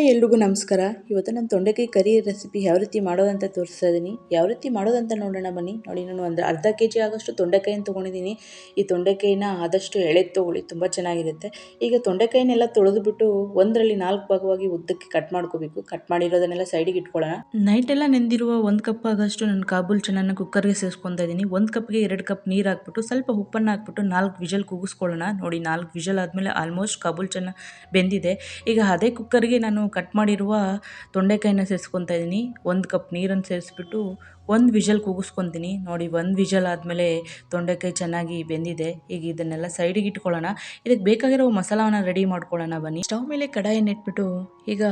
Hi ಎಲ್ರಿಗೂ ನಮಸ್ಕಾರ. ಇವತ್ತು ನಾನು ತೊಂಡೆಕಾಯಿ ಕರಿ ರೆಸಿಪಿ ಯಾವ ರೀತಿ ಮಾಡೋದಂತ ತೋರಿಸ್ತಾ ಇದ್ದೀನಿ ಯಾವ ರೀತಿ ಮಾಡೋದಂತ ನೋಡೋಣ ಬನ್ನಿ. ನೋಡಿ, ನಾನು ಒಂದು ಅರ್ಧ ಕೆ ಜಿ ಆಗೋಷ್ಟು ತೊಂಡೆಕಾಯಿನ ತೊಗೊಂಡಿದ್ದೀನಿ. ಈ ತೊಂಡೆಕಾಯಿನ ಆದಷ್ಟು ಎಳೆದು ತೊಗೊಳ್ಳಿ. ತುಂಬ ಚೆನ್ನಾಗಿರುತ್ತೆ. ಈಗ ತೊಂಡೆಕಾಯಿನೆಲ್ಲ ತೊಳೆದುಬಿಟ್ಟು ಒಂದರಲ್ಲಿ ನಾಲ್ಕು ಭಾಗವಾಗಿ ಉದ್ದಕ್ಕೆ ಕಟ್ ಮಾಡ್ಕೋಬೇಕು. ಕಟ್ ಮಾಡಿರೋದನ್ನೆಲ್ಲ ಸೈಡಿಗೆ ಇಟ್ಕೊಳ್ಳೋಣ. ನೈಟ್ ಎಲ್ಲ ನೆಂದಿರುವ ಒಂದು ಕಪ್ ಆಗೋಷ್ಟು ನಾನು ಕಾಬೂಲ್ ಚೆನ್ನಾಗಿ ಕುಕ್ಕರ್ಗೆ ಸೇರಿಸ್ಕೊತಾ ಇದ್ದೀನಿ ಒಂದು ಕಪ್ಗೆ ಎರಡು ಕಪ್ ನೀರು ಹಾಕ್ಬಿಟ್ಟು, ಸ್ವಲ್ಪ ಉಪ್ಪನ್ನು ಹಾಕ್ಬಿಟ್ಟು ನಾಲ್ಕು ವಿಜಲ್ ಕೂಗಿಸ್ಕೊಳ್ಳೋಣ. ನೋಡಿ, ನಾಲ್ಕು ವಿಜಲ್ ಆದಮೇಲೆ ಆಲ್ಮೋಸ್ಟ್ ಕಾಬೂಲ್ ಚೆನ್ನಾಗಿ ಬೆಂದಿದೆ. ಈಗ ಅದೇ ಕುಕ್ಕರ್ಗೆ ನಾನು ಕಟ್ ಮಾಡಿರುವ ತೊಂಡೆಕಾಯಿನ ಸೇರಿಸ್ಕೊತಾ ಇದ್ದೀನಿ. ಒಂದು ಕಪ್ ನೀರನ್ನು ಸೇರಿಸ್ಬಿಟ್ಟು ಒಂದು ವಿಷಲ್ ಕೂಗಿಸ್ಕೊತೀನಿ. ನೋಡಿ, ಒಂದು ವಿಷಲ್ ಆದಮೇಲೆ ತೊಂಡೆಕಾಯಿ ಚೆನ್ನಾಗಿ ಬೆಂದಿದೆ. ಈಗ ಇದನ್ನೆಲ್ಲ ಸೈಡಿಗೆ ಇಟ್ಕೊಳ್ಳೋಣ. ಇದಕ್ಕೆ ಬೇಕಾಗಿರೋ ಮಸಾಲವನ್ನು ರೆಡಿ ಮಾಡ್ಕೊಳ್ಳೋಣ ಬನ್ನಿ. ಸ್ಟವ್ ಮೇಲೆ ಕಡಾಯನ್ನು ಇಟ್ಬಿಟ್ಟು, ಈಗ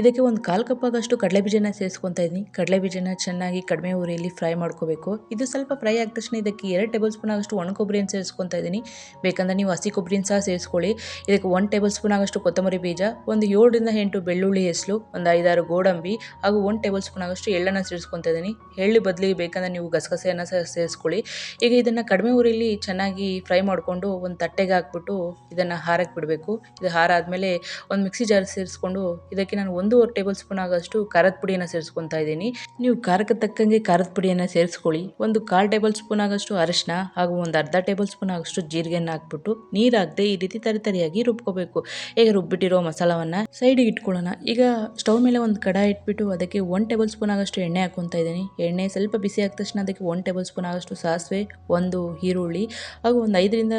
ಇದಕ್ಕೆ ಒಂದು ಕಾಲು ಕಪ್ಪಾಗಷ್ಟು ಕಡಲೆ ಬೀಜನ ಸೇರಿಸ್ಕೊತಾ ಇದ್ದೀನಿ. ಕಡಲೆ ಬೀಜನ ಚೆನ್ನಾಗಿ ಕಡಿಮೆ ಉರಿಯಲ್ಲಿ ಫ್ರೈ ಮಾಡ್ಕೋಬೇಕು. ಇದು ಸ್ವಲ್ಪ ಫ್ರೈ ಆದ ತಕ್ಷಣ ಇದಕ್ಕೆ ಎರಡು ಟೇಬಲ್ ಸ್ಪೂನ್ ಆಗಷ್ಟು ಒಣ ಕೊಬ್ಬರಿಯನ್ನು ಸೇರಿಸ್ಕೊತಾ ಇದ್ದೀನಿ. ಬೇಕಂದ್ರೆ ನೀವು ಹಸಿ ಕೊಬ್ಬರಿನ ಸಹ ಸೇರಿಸ್ಕೊಳ್ಳಿ. ಇದಕ್ಕೆ ಒಂದು ಟೇಬಲ್ ಸ್ಪೂನ್ ಆಗಷ್ಟು ಕೊತ್ತಂಬರಿ ಬೀಜ, ಒಂದು ಏಳರಿಂದ ಎಂಟು ಬೆಳ್ಳುಳ್ಳಿ ಹೆಸಲು, ಒಂದು ಐದಾರು ಗೋಡಂಬಿ ಹಾಗೂ ಒಂದು ಟೇಬಲ್ ಸ್ಪೂನ್ ಆಗಷ್ಟು ಎಳ್ಳನ್ನು ಸೇರಿಸ್ಕೊತಾ ಇದ್ದೀನಿ. ಎಳ್ಳು ಬದಲಿಗೆ ಬೇಕಂದ್ರೆ ನೀವು ಗಸಗಸೆಯನ್ನು ಸಹ ಸೇರಿಸ್ಕೊಳ್ಳಿ. ಈಗ ಇದನ್ನು ಕಡಿಮೆ ಉರಿಲಿ ಚೆನ್ನಾಗಿ ಫ್ರೈ ಮಾಡಿಕೊಂಡು ಒಂದು ತಟ್ಟೆಗೆ ಹಾಕ್ಬಿಟ್ಟು ಇದನ್ನು ಹಾರಕ್ಕೆ ಬಿಡಬೇಕು. ಇದು ಹಾರ ಆದಮೇಲೆ ಒಂದು ಮಿಕ್ಸಿ ಜಾರ್ ಸೇರಿಸ್ಕೊಂಡು ಇದಕ್ಕೆ ನಾನು ಒಂದೂವರೆ ಟೇಬಲ್ ಸ್ಪೂನ್ ಆಗೋಷ್ಟು ಖಾರದ ಪುಡಿಯನ್ನು ಸೇರಿಸ್ಕೊತಾ ಇದ್ದೀನಿ. ನೀವು ಖಾರಕ್ಕೆ ತಕ್ಕಂಗೆ ಖಾರದ ಪುಡಿಯನ್ನು ಸೇರಿಸ್ಕೊಳ್ಳಿ. ಒಂದು ಕಾಲು ಟೇಬಲ್ ಸ್ಪೂನ್ ಆಗೋಷ್ಟು ಅರಿಶಿನ ಹಾಗೂ ಒಂದು ಅರ್ಧ ಟೇಬಲ್ ಸ್ಪೂನ್ ಆಗೋಷ್ಟು ಜೀರಿಗೆಯನ್ನು ಹಾಕ್ಬಿಟ್ಟು ನೀರು ಈ ರೀತಿ ತರಿತರಿಯಾಗಿ ರುಬ್ಕೋಬೇಕು. ಈಗ ರುಬ್ಬಿಟ್ಟಿರೋ ಮಸಾಲವನ್ನು ಸೈಡಿಗೆ ಇಟ್ಕೊಳ್ಳೋಣ. ಈಗ ಸ್ಟವ್ ಮೇಲೆ ಒಂದು ಕಡ ಇಟ್ಬಿಟ್ಟು ಅದಕ್ಕೆ ಒನ್ ಟೇಬಲ್ ಸ್ಪೂನ್ ಆಗೋಷ್ಟು ಎಣ್ಣೆ ಹಾಕೊತಾ ಇದ್ದೀನಿ. ಎಣ್ಣೆ ಸ್ವಲ್ಪ ಬಿಸಿ ಆದ ತಕ್ಷಣ ಅದಕ್ಕೆ ಒನ್ ಟೇಬಲ್ ಸ್ಪೂನ್ ಆಗೋಷ್ಟು ಸಾಸಿವೆ, ಒಂದು ಈರುಳ್ಳಿ, ಹಾಗೂ ಒಂದು ಐದರಿಂದ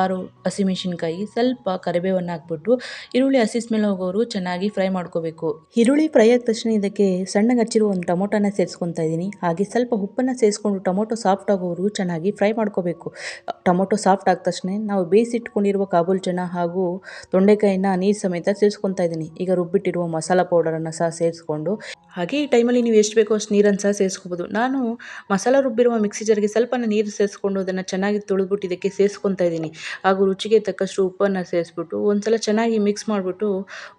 ಆರು ಹಸಿಮೆಣಸಿನ್ಕಾಯಿ ಸ್ವಲ್ಪ ಕರಿಬೇವನ್ನು ಹಾಕ್ಬಿಟ್ಟು ಈರುಳ್ಳಿ ಹಸಿ ಸ್ಮೆಲ್ ಹೋಗೋರು ಚೆನ್ನಾಗಿ ಫ್ರೈ ಮಾಡ್ಕೋಬೇಕು. ಈರುಳ್ಳಿ ಫ್ರೈ ಆದ ತಕ್ಷಣ ಇದಕ್ಕೆ ಸಣ್ಣಗೆ ಹಚ್ಚಿರುವ ಒಂದು ಟೊಮೊಟೊನ ಸೇರಿಸ್ಕೊತಾ ಇದ್ದೀನಿ ಹಾಗೆ ಸ್ವಲ್ಪ ಉಪ್ಪನ್ನು ಸೇರಿಸ್ಕೊಂಡು ಟೊಮೊಟೊ ಸಾಫ್ಟ್ ಆಗೋರು ಚೆನ್ನಾಗಿ ಫ್ರೈ ಮಾಡ್ಕೋಬೇಕು. ಟೊಮೊಟೊ ಸಾಫ್ಟ್ ಆದ ತಕ್ಷಣ ನಾವು ಬೇಯಿಸಿಟ್ಕೊಂಡಿರುವ ಕಾಬೂಲ್ ಚೆನ್ನ ಹಾಗೂ ತೊಂಡೆಕಾಯಿನ ನೀರು ಸಮೇತ ಸೇರಿಸ್ಕೊತಾ ಇದ್ದೀನಿ ಈಗ ರುಬ್ಬಿಟ್ಟಿರುವ ಮಸಾಲ ಪೌಡರನ್ನು ಸಹ ಸೇರಿಸ್ಕೊಂಡು ಹಾಗೆ ಈ ಟೈಮಲ್ಲಿ ನೀವು ಎಷ್ಟು ಬೇಕೋ ಅಷ್ಟು ನೀರನ್ನು ಸಹ ಸೇರಿಸ್ಕೋಬೋದು ನಾನು ಮಸಾಲ ರುಬ್ಬಿರುವ ಮಿಕ್ಸಿ ಜಾರಿಗೆ ಸ್ವಲ್ಪ ನೀರು ಸೇರಿಸ್ಕೊಂಡು ಅದನ್ನು ಚೆನ್ನಾಗಿ ತೊಳೆದ್ಬಿಟ್ಟು ಇದಕ್ಕೆ ಸೇರಿಸ್ಕೊತಾ ಇದ್ದೀನಿ. ಹಾಗೂ ರುಚಿಗೆ ತಕ್ಕಷ್ಟು ಉಪ್ಪನ್ನು ಸೇರಿಸ್ಬಿಟ್ಟು ಒಂದು ಸಲ ಚೆನ್ನಾಗಿ ಮಿಕ್ಸ್ ಮಾಡಿಬಿಟ್ಟು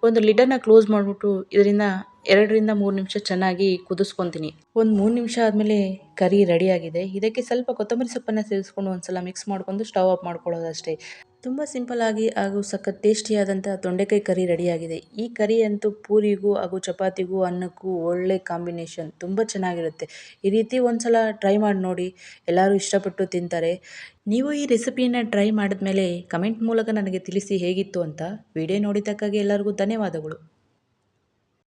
ಒಂದು ಲಿಡನ್ನು ಕ್ಲೋಸ್ ಮಾಡಿಬಿಟ್ಟು ಇದರಿಂದ ಎರಡರಿಂದ ಮೂರು ನಿಮಿಷ ಚೆನ್ನಾಗಿ ಕುದಿಸ್ಕೊತೀನಿ. ಒಂದು ಮೂರು ನಿಮಿಷ ಆದಮೇಲೆ ಕರಿ ರೆಡಿಯಾಗಿದೆ ಇದಕ್ಕೆ ಸ್ವಲ್ಪ ಕೊತ್ತಂಬರಿ ಸೊಪ್ಪನ್ನು ಸೇರಿಸ್ಕೊಂಡು ಒಂದು ಸಲ ಮಿಕ್ಸ್ ಮಾಡ್ಕೊಂಡು ಸ್ಟವ್ ಆಫ್ ಮಾಡ್ಕೊಳ್ಳೋದಷ್ಟೇ. ತುಂಬ ಸಿಂಪಲ್ಲಾಗಿ ಹಾಗೂ ಸಖತ್ ಟೇಸ್ಟಿಯಾದಂಥ ತೊಂಡೆಕಾಯಿ ಕರಿ ರೆಡಿಯಾಗಿದೆ. ಈ ಕರಿ ಅಂತೂ ಪೂರಿಗೂ ಹಾಗೂ ಚಪಾತಿಗೂ, ಅನ್ನಕ್ಕೂ ಒಳ್ಳೆ ಕಾಂಬಿನೇಷನ್. ತುಂಬ ಚೆನ್ನಾಗಿರುತ್ತೆ. ಈ ರೀತಿ ಒಂದ್ಸಲ ಟ್ರೈ ಮಾಡಿ ನೋಡಿ. ಎಲ್ಲರೂ ಇಷ್ಟಪಟ್ಟು ತಿಂತಾರೆ. ನೀವು ಈ ರೆಸಿಪಿಯನ್ನು ಟ್ರೈ ಮಾಡಿದ್ಮೇಲೆ ಕಮೆಂಟ್ ಮೂಲಕ ನನಗೆ ತಿಳಿಸಿ ಹೇಗಿತ್ತು ಅಂತ ವಿಡಿಯೋ ನೋಡಿದ್ದಕ್ಕಾಗಿ ಎಲ್ಲರಿಗೂ ಧನ್ಯವಾದಗಳು.